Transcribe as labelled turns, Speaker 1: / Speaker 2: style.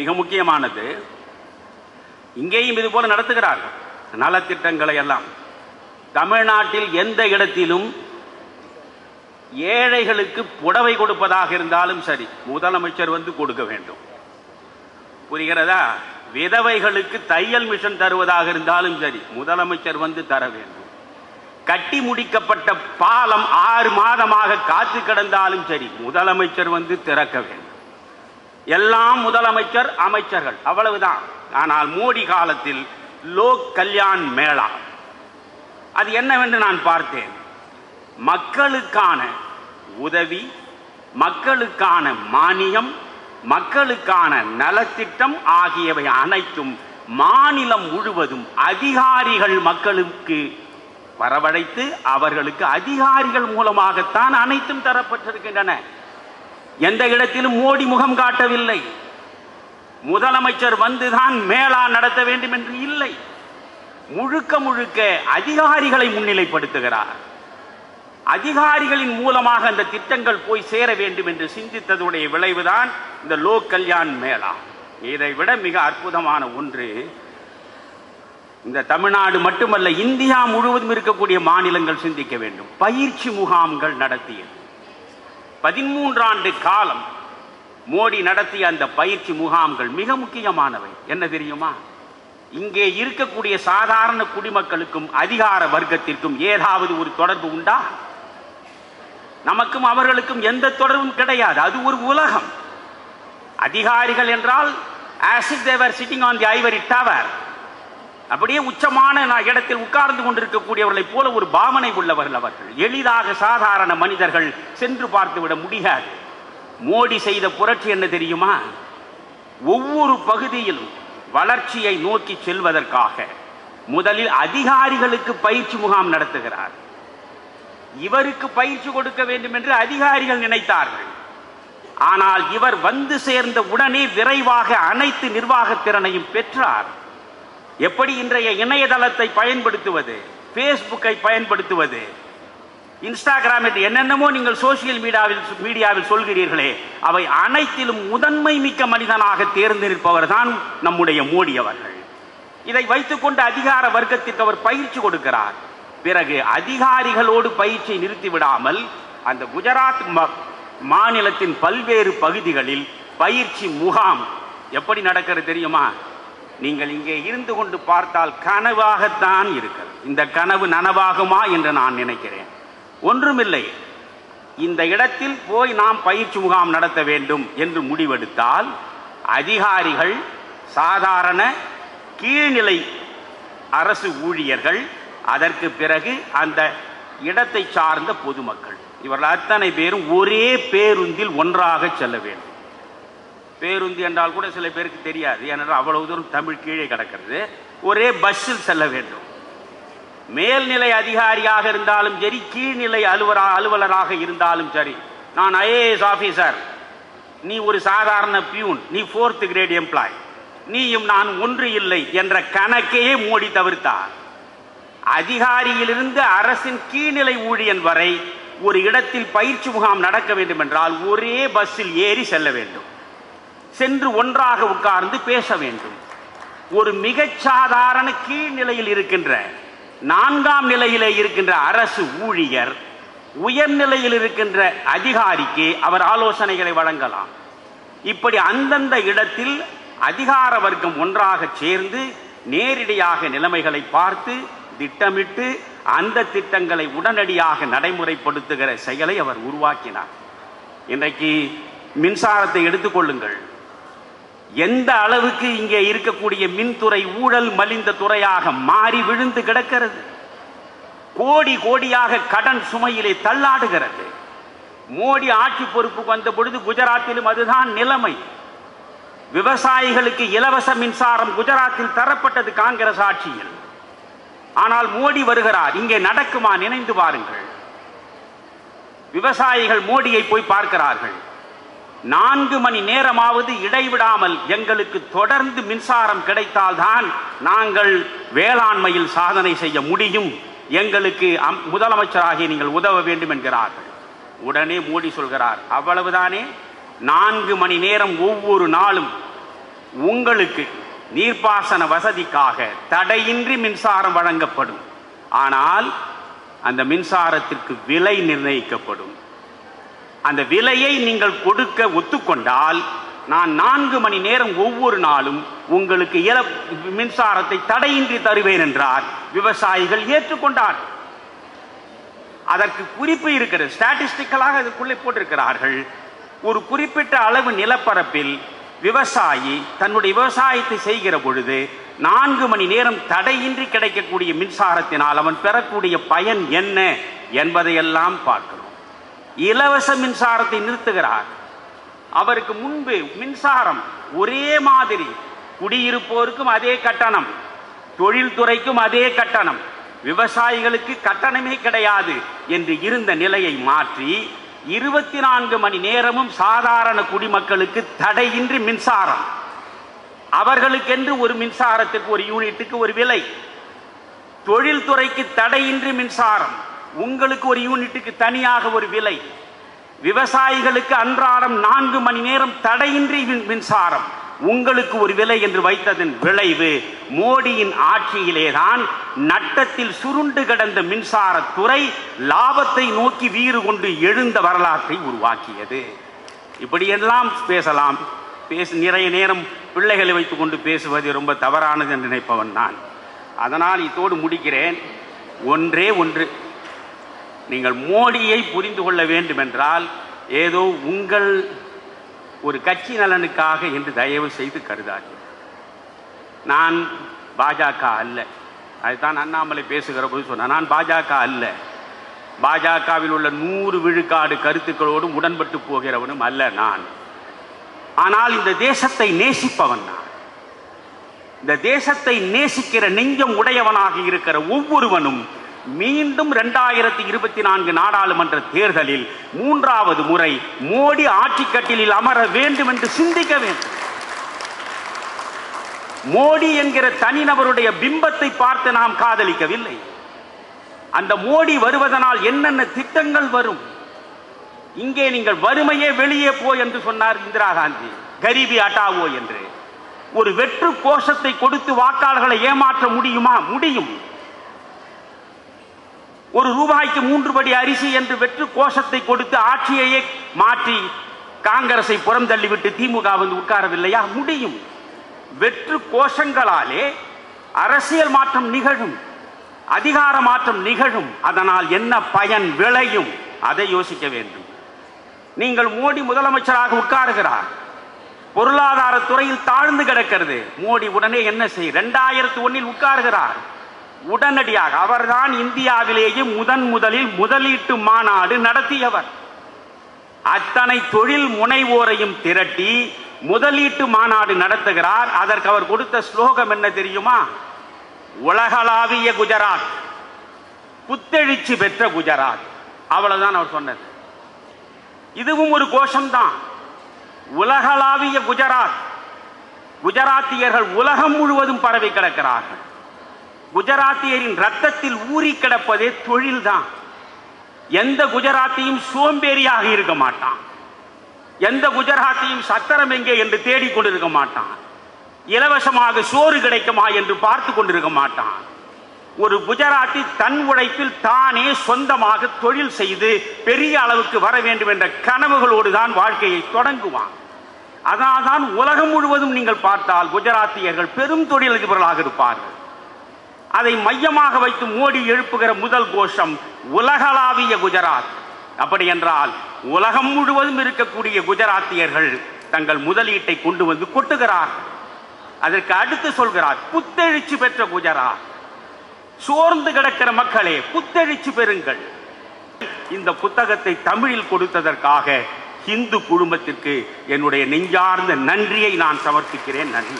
Speaker 1: மிக முக்கியமானது. இங்கேயும் இது போல நடத்துகிறார்கள். நலத்திட்டங்களை எல்லாம். தமிழ்நாட்டில் எந்த இடத்திலும் ஏழைகளுக்கு புடவை கொடுப்பதாக இருந்தாலும் சரி முதலமைச்சர் வந்து கொடுக்க வேண்டும். புரிகிறதா? விதவைகளுக்கு தையல் மிஷன் தருவதாக இருந்தாலும் சரி முதலமைச்சர் வந்து தர வேண்டும். கட்டி முடிக்கப்பட்ட பாலம் ஆறு மாதமாக காத்து கிடந்தாலும் சரி முதலமைச்சர் வந்து திறக்க வேண்டும். எல்லாம் முதலமைச்சர் அமைச்சர்கள். அவ்வளவுதான். ஆனால் மோடி காலத்தில் லோக் கல்யாண் மேளா. அது என்னவென்று நான் பார்த்தேன். மக்களுக்கான உதவி மக்களுக்கான மானியம் மக்களுக்கான நலத்திட்டம் ஆகியவை அனைத்தும் மாநிலம் முழுவதும் அதிகாரிகள் மக்களுக்கு வரவழைத்து அவர்களுக்கு அதிகாரிகள் மூலமாகத்தான் அனைத்தும் தரப்பட்டிருக்கின்றன. எந்த இடத்திலும் மோடி முகம் காட்டவில்லை. முதலமைச்சர் வந்துதான் மேளா நடத்த வேண்டும் என்று இல்லை. முழுக்க முழுக்க அதிகாரிகளை முன்னிலைப்படுத்துகிறார். அதிகாரிகளின் மூலமாக அந்த திட்டங்கள் போய் சேர வேண்டும் என்று சிந்தித்ததுடைய விளைவுதான் இந்த லோக் கல்யாண் மேளா. இதை விட மிக அற்புதமான ஒன்று இந்த தமிழ்நாடு மட்டுமல்ல இந்தியா முழுவதும் இருக்கக்கூடிய மாநிலங்கள் சிந்திக்க வேண்டும். பயிற்சி முகாம்கள் நடத்தியது. பதிமூன்றாண்டு காலம் மோடி நடத்திய அந்த பயிற்சி முகாம்கள் மிக முக்கியமானவை. என்ன தெரியுமா? இங்கே இருக்கக்கூடிய சாதாரண குடிமக்களுக்கும் அதிகார வர்க்கத்திற்கும் ஏதாவது ஒரு தொடர்பு உண்டா? நமக்கும் அவர்களுக்கும் எந்த தொடர்பும் கிடையாது. அது ஒரு உலகம். அதிகாரிகள் என்றால் as if they sitting on the ivory tower அப்படியே உச்சமான இடத்தில் உட்கார்ந்து கொண்டிருக்கக்கூடியவர்களைப் போல ஒரு பாவனை உள்ளவர்கள் அவர்கள். எளிதாக சாதாரண மனிதர்கள் சென்று பார்த்துவிட முடியாது. மோடி செய்த புரட்சி என்ன தெரியுமா? ஒவ்வொரு பகுதியிலும் வளர்ச்சியை நோக்கி செல்வதற்காக முதலில் அதிகாரிகளுக்கு பயிற்சி முகாம் நடத்துகிறார். இவருக்கு பயிற்சி கொடுக்க வேண்டும் என்று அதிகாரிகள் நினைத்தார்கள். ஆனால் இவர் வந்து சேர்ந்த உடனே விரைவாக அனைத்து நிர்வாகத் திறனையும் பெற்றார். எப்படி இன்றைய இணையதளத்தை பயன்படுத்துவது? ஃபேஸ்புக்கை பயன்படுத்துவது? இன்ஸ்டாகிராம் என்று என்னென்னமோ நீங்கள் சோசியல் மீடியாவில் மீடியாவில் சொல்கிறீர்களே அவை அனைத்திலும் முதன்மை மிக்க மனிதனாக தேர்ந்து நிற்பவர் தான் நம்முடைய மோடி அவர்கள். இதை வைத்துக்கொண்டு அதிகார வர்க்கத்திற்கு அவர் பயிற்சி கொடுக்கிறார். பிறகு அதிகாரிகளோடு பயிற்சியை நிறுத்தி விடாமல் அந்த குஜராத் ம- மாநிலத்தின் பல்வேறு பகுதிகளில் பயிற்சி முகாம் எப்படி நடக்கிறது தெரியுமா? நீங்கள் இங்கே இருந்து கொண்டு பார்த்தால் கனவாகத்தான் இருக்கிறது. இந்த கனவு நனவாகுமா என்று நான் நினைக்கிறேன். ஒன்றுமில்லை. இந்த இடத்தில் போய் நாம் பயிற்சி முகாம் நடத்த வேண்டும் என்று முடிவெடுத்தால் அதிகாரிகள் சாதாரண கீழ்நிலை அரசு ஊழியர்கள் அதற்கு பிறகு அந்த இடத்தை சார்ந்த பொதுமக்கள். இவர்கள் அத்தனை பேரும் ஒரே பேருந்தில் ஒன்றாக செல்ல வேண்டும். பேருந்து என்றால் கூட சில பேருக்கு தெரியாது. ஏனென்றால் அவ்வளவு தூரம் தமிழ் கீழே கிடக்கிறது. ஒரே பஸ்ஸில் செல்ல வேண்டும். மேல்நிலை அதிகாரியாக இருந்தாலும் சரி கீழ்நிலை அலுவலா அலுவலராக இருந்தாலும் சரி நான் ஐஏஎஸ் ஆஃபீஸர் நீ ஒரு சாதாரண பியூன் நீ ஃபோர்த் கிரேட் எம்ப்ளாய் நீயும் நான் ஒன்று இல்லை என்ற கணக்கையே மோடி தவிர்த்தார் அதிகாரியிலிருந்து அரசின் கீழ்நிலை ஊழியன் வரை ஒரு இடத்தில் பயிற்சி முகாம் நடக்க வேண்டும் என்றால் ஒரே பஸ்ஸில் ஏறி செல்ல வேண்டும். சென்று ஒன்றாக உட்கார்ந்து பேச வேண்டும். ஒரு மிகச் சாதாரண கீழ்நிலையில் இருக்கின்ற நான்காம் நிலையிலே இருக்கின்ற அரசு ஊழியர் உயர்நிலையில் இருக்கின்ற அதிகாரிக்கு அவர் ஆலோசனைகளை வழங்கலாம். இப்படி அந்தந்த இடத்தில் அதிகார வர்க்கம் ஒன்றாக சேர்ந்து நேரடியாக நிலைமைகளை பார்த்து திட்டமிட்டு அந்த திட்டங்களை உடனடியாக நடைமுறைப்படுத்துகிற செயலை அவர் உருவாக்கினார். இன்றைக்கு மின்சாரத்தை எடுத்துக்கொள்ளுங்கள் எந்த அளவுக்கு இங்கே இருக்கக்கூடிய மின்துறை ஊழல் மலிந்த துறையாக மாறி விழுந்து கிடக்கிறது? கோடி கோடியாக கடன் சுமையிலே தள்ளாடுகிறது. மோடி ஆட்சி பொறுப்புக்கு வந்த பொழுது குஜராத்திலும் அதுதான் நிலைமை. விவசாயிகளுக்கு இலவச மின்சாரம் குஜராத்தில் தரப்பட்டது காங்கிரஸ் ஆட்சியில். ஆனால் மோடி வருகிறார். இங்கே நடக்குமா நினைந்து பாருங்கள். விவசாயிகள் மோடியை போய் பார்க்கிறார்கள். நான்கு மணி நேரமாவது இடைவிடாமல் எங்களுக்கு தொடர்ந்து மின்சாரம் கிடைத்தால்தான் நாங்கள் வேளாண்மையில் சாதனை செய்ய முடியும். எங்களுக்கு அம்- முதலமைச்சராகிய நீங்கள் உதவ வேண்டும் என்கிறார்கள். உடனே மோடி சொல்கிறார் அவ்வளவுதானே? நான்கு மணி நேரம் ஒவ்வொரு நாளும் உங்களுக்கு நீர்ப்பாசன வசதிக்காக தடையின்றி மின்சாரம் வழங்கப்படும். ஆனால் அந்த மின்சாரத்திற்கு விலை நிர்ணயிக்கப்படும். அந்த விலையை நீங்கள் கொடுக்க ஒத்துக்கொண்டால் நான் நான்கு மணி நேரம் ஒவ்வொரு நாளும் உங்களுக்கு இல மின்சாரத்தை தடையின்றி தருவேன் என்றார் விவசாயிகள் ஏற்றுக்கொண்டார். அதற்கு குறிப்பு இருக்கிறது ஸ்டாட்டிஸ்டிக்கலாக அதுக்குள்ளே போட்டிருக்கிறார்கள். ஒரு குறிப்பிட்ட அளவு நிலப்பரப்பில் விவசாயி தன்னுடைய விவசாயத்தை செய்கிற பொழுது நான்கு மணி நேரம் தடையின்றி கிடைக்கக்கூடிய மின்சாரத்தினால் அவன் பெறக்கூடிய பயன் என்ன என்பதையெல்லாம் பார்க்கணும். இலவச மின்சாரத்தை நிறுத்துகிறார். அவருக்கு முன்பு மின்சாரம் ஒரே மாதிரி குடியிருப்போருக்கும் அதே கட்டணம் தொழில்துறைக்கும் அதே கட்டணம் விவசாயிகளுக்கு கட்டணமே கிடையாது என்று இருந்த நிலையை மாற்றி இருபத்தி நான்கு மணி நேரமும் சாதாரண குடிமக்களுக்கு தடையின்றி மின்சாரம். அவர்களுக்கென்று ஒரு மின்சாரத்துக்கு ஒரு யூனிட்டுக்கு ஒரு விலை. தொழில்துறைக்கு தடையின்றி மின்சாரம். உங்களுக்கு ஒரு யூனிட்டுக்கு தனியாக ஒரு விலை. விவசாயிகளுக்கு அன்றாடம் நான்கு மணி நேரம் தடையின்றி மின்சாரம். உங்களுக்கு ஒரு விலை என்று வைத்ததன் விளைவு மோடியின் ஆட்சியிலேதான் நட்டத்தில் சுருண்டு கிடந்த மின்சாரத்துறை லாபத்தை நோக்கி வீறு கொண்டு எழுந்த வரலாற்றை உருவாக்கியது. இப்படியெல்லாம் பேசலாம். பேசு நிறைய நேரம் பிள்ளைகளை வைத்துக்கொண்டு பேசுவது ரொம்ப தவறானது என்று நினைப்பவன் நான். அதனால் இதோடு முடிக்கிறேன். ஒன்றே ஒன்று. நீங்கள் மோடியை புரிந்து கொள்ள வேண்டுமென்றால் ஏதோ உங்கள் ஒரு கட்சி நலனுக்காக என்று தயவு செய்து கருதாது நான் பாஜக அல்ல. அதுதான் அண்ணாமலை பேசுகிற போது சொன்னேன் நான் பாஜக அல்ல. பாஜகவில் உள்ள நூறு விழுக்காடு கருத்துக்களோடும் உடன்பட்டு போகிறவனும் அல்ல நான். ஆனால் இந்த தேசத்தை நேசிப்பவன் நான். இந்த தேசத்தை நேசிக்கிற நெஞ்சம் உடையவனாக இருக்கிற ஒவ்வொருவனும் மீண்டும் இரண்டாயிரத்தி இருபத்தி நான்கு நாடாளுமன்ற தேர்தலில் மூன்றாவது முறை மோடி ஆட்சி கட்டிலில் அமர வேண்டும் என்று சிந்திக்க வேண்டும். மோடி என்கிற தனிநபருடைய பிம்பத்தை பார்த்து நாம் காதலிக்கவில்லை. அந்த மோடி வருவதனால் என்னென்ன திட்டங்கள் வரும்? இங்கே நீங்கள் வறுமையே வெளியே போ என்று சொன்னார் இந்திரா காந்தி. கரிபி அட்டாவோ என்று. ஒரு வெற்று கோஷத்தை கொடுத்து வாக்காளர்களை ஏமாற்ற முடியுமா? முடியும். ஒரு ரூபாய்க்கு மூன்று படி அரிசி என்று வெற்று கோஷத்தை கொடுத்து ஆட்சியையே மாற்றி காங்கிரஸை புறம் தள்ளிவிட்டு திமுக வந்து உட்காரவில்லையா? முடியும். வெற்று கோஷங்களாலே அரசியல் மாற்றம் நிகழும். அதிகார மாற்றம் நிகழும். அதனால் என்ன பயன் விளையும்? அதை யோசிக்க வேண்டும். நீங்கள் மோடி முதலமைச்சராக உட்காருகிறார். பொருளாதார துறையில் தாழ்ந்து கிடக்கிறது. மோடி உடனே என்ன செய்? ரெண்டாயிரத்தி ஒன்னில் உட்காருகிறார். உடனடியாக அவர்தான் இந்தியாவிலேயே முதன் முதலில் முதலீட்டு மாநாடு நடத்தியவர். அத்தனை தொழில் முனைவோரையும் திரட்டி முதலீட்டு மாநாடு நடத்துகிறார். அதற்கு அவர் கொடுத்த ஸ்லோகம் என்ன தெரியுமா? உலகளாவிய குஜராத். புத்தெழுச்சி பெற்ற குஜராத். அவ்வளவுதான் அவர் சொன்னது. இதுவும் ஒரு கோஷம்தான். உலகளாவிய குஜராத். குஜராத்தியர்கள் உலகம் முழுவதும் பரவி கிடக்கிறார்கள். குஜராத்தியரின் ரத்தத்தில் ஊறி கிடப்பதே தொழில்தான். எந்த குஜராத்தியும் சோம்பேறியாக இருக்க மாட்டான். எந்த குஜராத்தியும் சத்திரம் எங்கே என்று தேடிக்கொண்டிருக்க மாட்டான். இலவசமாக சோறு கிடைக்குமா என்று பார்த்து கொண்டிருக்க மாட்டான். ஒரு குஜராத்தி தன் உழைப்பில் தானே சொந்தமாக தொழில் செய்து பெரிய அளவுக்கு வர வேண்டும் என்ற கனவுகளோடு தான் வாழ்க்கையை தொடங்குவான். அதனால்தான் உலகம் முழுவதும் நீங்கள் பார்த்தால் குஜராத்தியர்கள் பெரும் தொழிலதிபர்களாக இருப்பார்கள். அதை மையமாக வைத்து மோடி எழுப்புகிற முதல் கோஷம் உலகளாவிய குஜராத். அப்படி என்றால் உலகம் முழுவதும் இருக்கக்கூடிய குஜராத்தியர்கள் தங்கள் முதலீட்டை கொண்டு வந்து கொட்டுகிறார் அதற்கு அடுத்து சொல்கிறார் புத்தெழுச்சி பெற்ற குஜராத். சோர்ந்து கிடக்கிற மக்களே புத்தெழுச்சி பெறுங்கள். இந்த புத்தகத்தை தமிழில் கொடுத்ததற்காக இந்து குழுமத்திற்கு என்னுடைய நெஞ்சார்ந்த நன்றியை நான் சமர்ப்பிக்கிறேன். நன்றி.